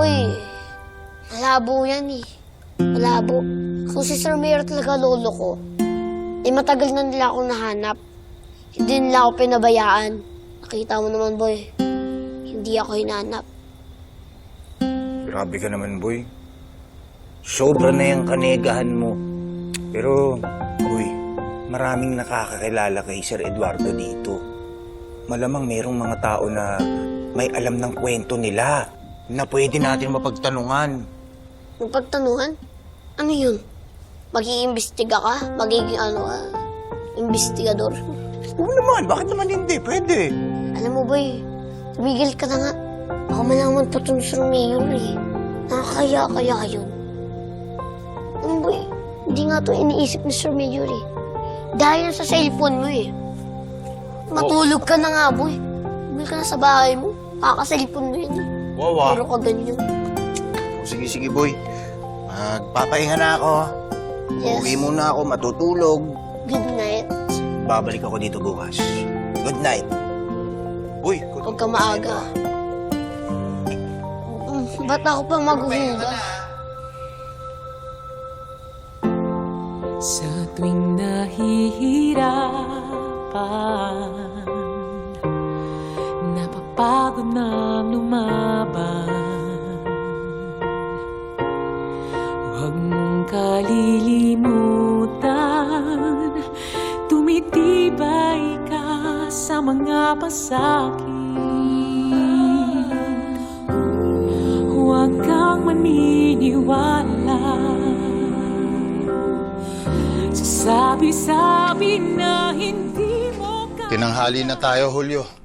boy, malabo yan eh. Malabo. Kung si Sir Mayor talaga lolo ko, eh matagal na nila akong nahanap. Hindi nila ako pinabayaan. Nakita mo naman, boy. Hindi ako hinanap. Grabe ka naman, boy. Sobra na yung kanegahan mo. Pero, boy, maraming nakakakilala kay Sir Eduardo dito. Malamang merong mga tao na may alam ng kwento nila na pwede natin mapagtanungan. Yung pagtanungan, ano yun? Mag-iimbestiga ka? Magiging ano ka? Investigador? Oo naman, bakit naman hindi? Pwede. Alam mo, boy, tumigil ka na nga. Baka malaman pa itong Sir Mayor eh. Nakakaya-kaya yun. Ano, boy, hindi nga to iniisip ni Sir Mayor eh. Dahil sa cellphone mo eh. Matulog ka na nga, boy. Bumili ka na sa bahay mo. Kaka-cellphone mo yun eh. Wawa. Pero ka ganyan. Sige, sige, boy. Magpapahinga na ako. Yes. Uwi muna ako, matutulog. Good night. Babalik ako dito bukas. Good night. Uy, Huwag ka maaga. Ba't ako pa maghuhuga? Sa tuwing nahihirapan Napapagod na lumaban. Huwag mong kalilimutan. Tumitibay ka sa mga pasakit. Huwag kang maniniwala. Sa sabi-sabi na hindi mo ka... Tinanghali na tayo, Julio.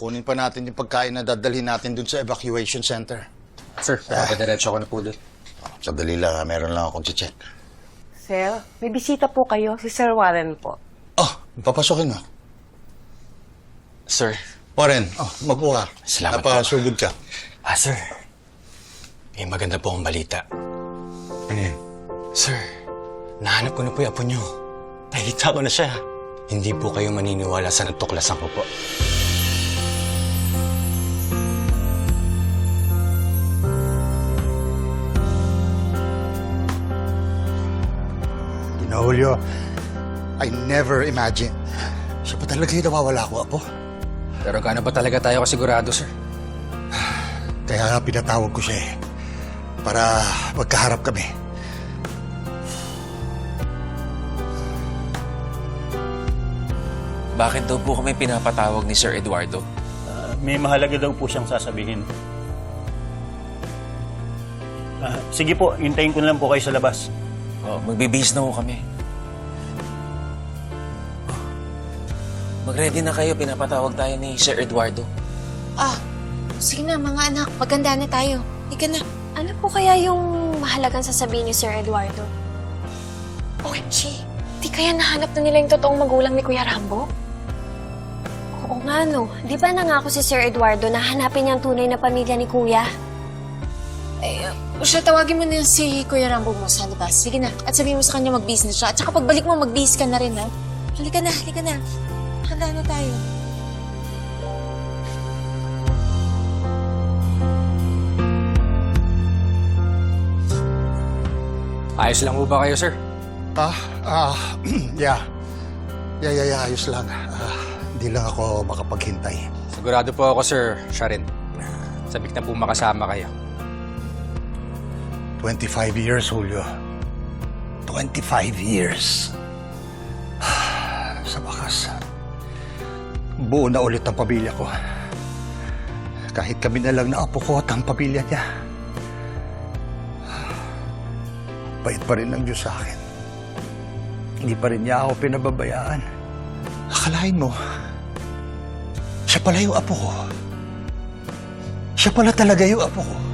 Kukunin pa natin yung pagkain na dadalhin natin dun sa evacuation center. Sir, papadiretso ko na po doon. Sandali lang, ha, meron lang akong check. Sir, may bisita po kayo, si Sir Warren po. Oh, papasokin mo. Sir, Warren, oh, ka. Salamat po. Napasugod ka. ah sir, may maganda po akong balita. Ano yun? Sir, nahanap ko na po yung apo niyo. Nakita ko na siya. Hindi po kayo maniniwala sa natuklasan ko po. Julio, I never imagined. Siya pa talaga yung nawawala ko, Apo. Pero gaano ba talaga tayo kasigurado, sir? Kaya nga pinatawag ko siya eh. Para magkaharap kami. Bakit daw po kami pinapatawag ni Sir Eduardo? May mahalaga daw po siyang sasabihin. Ah, sige po, hintayin ko na lang po kayo sa labas. Oh, magbibihis na ho kami. Mag-ready na kayo, pinapatawag tayo ni Sir Eduardo. Ah, sige na mga anak, maganda na tayo. Ika na. Ano po kaya yung mahalagang sasabihin ni Sir Eduardo? OMG, di kaya nahanap na nila yung totoong magulang ni Kuya Rambo? Oo nga no, di ba nangako si Sir Eduardo na hanapin niya ang tunay na pamilya ni Kuya? Eh, uh, siya, tawagin mo na si Kuya Rambo mo sa labas. Sige na, at sabihin mo sa kanya mag-business siya. At saka pagbalik mo, mag-business ka na rin, ha? Halika na, halika na. Handa na tayo. Ayos lang po ba kayo, sir? Ah, ah, yeah. Yeah, yeah, yeah, ayos lang. Ah, Hindi lang ako makapaghintay. Sigurado po ako, sir, siya rin. Sabik na po makasama kayo. 25 years, Julio. 25 years. Sa bakas, buo na ulit ang pamilya ko. Kahit kami na lang na apo ko at ang pamilya niya. Bait pa rin ng Diyos sa akin. Hindi pa rin niya ako pinababayaan. Akalain mo, siya pala yung apo ko. Siya pala talaga yung apo ko.